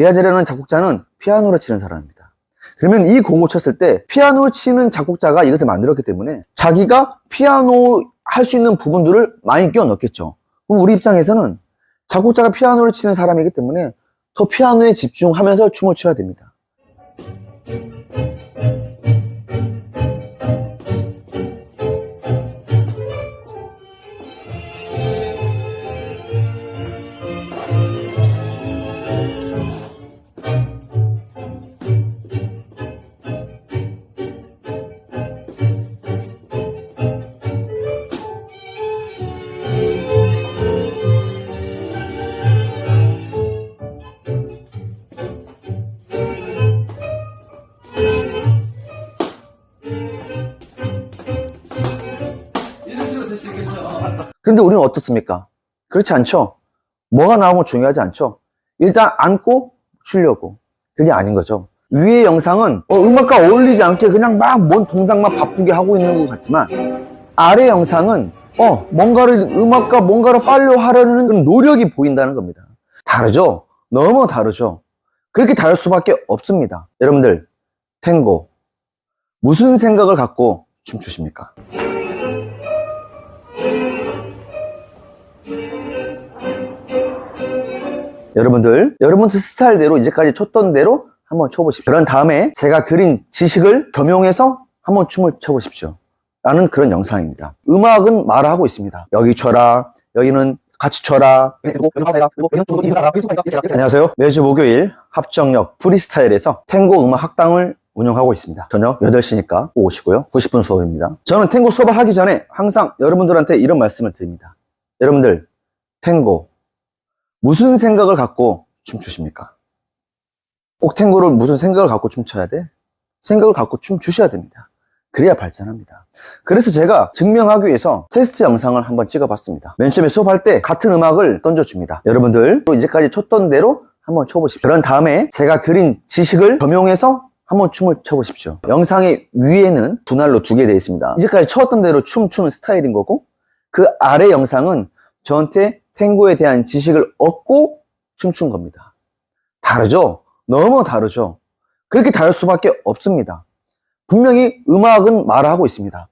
비아제라는 작곡자는 피아노를 치는 사람입니다. 그러면 이 곡을 쳤을 때 피아노 치는 작곡자가 이것을 만들었기 때문에 자기가 피아노 할 수 있는 부분들을 많이 끼워 넣겠죠. 그럼 우리 입장에서는 작곡자가 피아노를 치는 사람이기 때문에 더 피아노에 집중하면서 춤을 춰야 됩니다. 그런데 우리는 어떻습니까? 그렇지 않죠? 뭐가 나오면 중요하지 않죠? 일단 앉고 추려고. 그게 아닌 거죠. 위의 영상은 어, 음악과 어울리지 않게 그냥 막 뭔 동작만 바쁘게 하고 있는 것 같지만 아래 영상은 어, 뭔가를 음악과 뭔가를 팔로우 하려는 그런 노력이 보인다는 겁니다. 다르죠? 너무 다르죠? 그렇게 다를 수밖에 없습니다. 여러분들, 탱고. 무슨 생각을 갖고 춤추십니까? 여러분들, 여러분들 스타일대로 이제까지 췄던 대로 한번 춰보십시오. 그런 다음에 제가 드린 지식을 겸용해서 한번 춤을 춰보십시오. 라는 그런 영상입니다. 음악은 말을 하고 있습니다. 여기 춰라, 여기는 같이 춰라. 안녕하세요. 매주 목요일 합정역 프리스타일에서 탱고 음악 학당을 운영하고 있습니다. 저녁 8시니까 꼭 오시고요. 90분 수업입니다. 저는 탱고 수업을 하기 전에 항상 여러분들한테 이런 말씀을 드립니다. 여러분들, 탱고, 무슨 생각을 갖고 춤추십니까? 꼭 탱고를 무슨 생각을 갖고 춤춰야 돼? 생각을 갖고 춤추셔야 됩니다. 그래야 발전합니다. 그래서 제가 증명하기 위해서 테스트 영상을 한번 찍어봤습니다. 맨 처음에 수업할 때 같은 음악을 던져줍니다. 여러분들 또 이제까지 췄던 대로 한번 춰보십시오. 그런 다음에 제가 드린 지식을 겸용해서 한번 춤을 춰보십시오. 영상의 위에는 분할로 두 개 되어 있습니다. 이제까지 췄던 대로 춤추는 스타일인 거고 그 아래 영상은 저한테 탱고에 대한 지식을 얻고 춤춘 겁니다. 다르죠? 너무 다르죠? 그렇게 다를 수밖에 없습니다. 분명히 음악은 말을 하고 있습니다.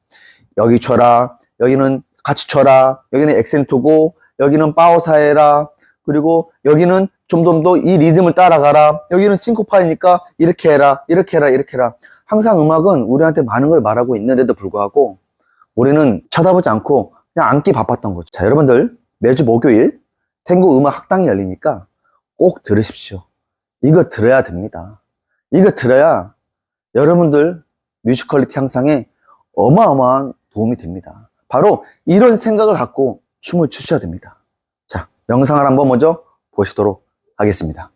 여기 쳐라, 여기는 같이 쳐라, 여기는 액센트고, 여기는 파우사해라, 그리고 여기는 좀더이 리듬을 따라가라, 여기는 싱코파이니까 이렇게 해라, 이렇게 해라, 이렇게 해라. 항상 음악은 우리한테 많은 걸 말하고 있는데도 불구하고 우리는 쳐다보지 않고 그냥 앉기 바빴던 거죠. 자, 여러분들 매주 목요일 탱고 음악 학당이 열리니까 꼭 들으십시오. 이거 들어야 됩니다. 이거 들어야 여러분들 뮤지컬리티 향상에 어마어마한 도움이 됩니다. 바로 이런 생각을 갖고 춤을 추셔야 됩니다. 자, 영상을 한번 먼저 보시도록 하겠습니다.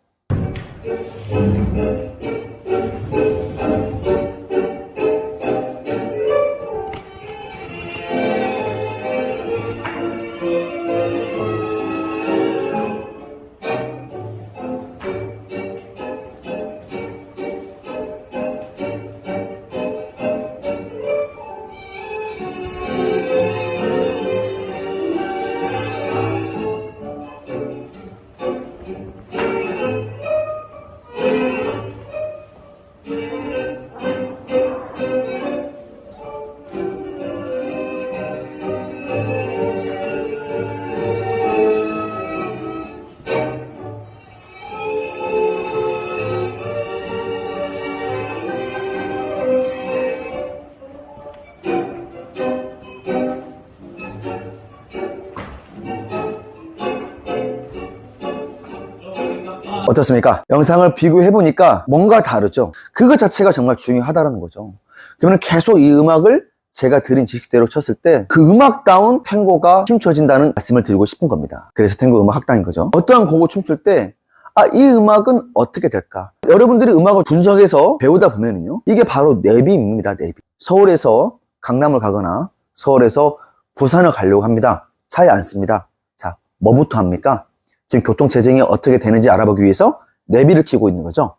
어떻습니까? 영상을 비교해보니까 뭔가 다르죠? 그것 자체가 정말 중요하다는 거죠. 그러면 계속 이 음악을 제가 드린 지식대로 쳤을 때 그 음악다운 탱고가 춤춰진다는 말씀을 드리고 싶은 겁니다. 그래서 탱고 음악 학당인 거죠. 어떠한 곡을 춤출 때 아, 이 음악은 어떻게 될까? 여러분들이 음악을 분석해서 배우다 보면은요, 이게 바로 내비입니다, 내비. 서울에서 강남을 가거나 서울에서 부산을 가려고 합니다. 차에 앉습니다. 자, 뭐부터 합니까? 지금 교통 체증이 어떻게 되는지 알아보기 위해서 내비를 켜고 있는 거죠.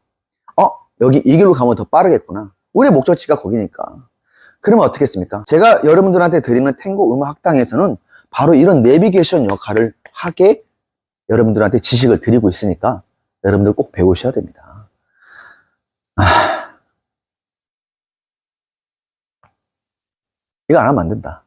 어, 여기 이 길로 가면 더 빠르겠구나. 우리의 목적지가 거기니까. 그러면 어떻게 했습니까? 제가 여러분들한테 드리는 탱고 음악 학당에서는 바로 이런 내비게이션 역할을 하게 여러분들한테 지식을 드리고 있으니까 여러분들 꼭 배우셔야 됩니다. 아. 이거 안 하면 안 된다.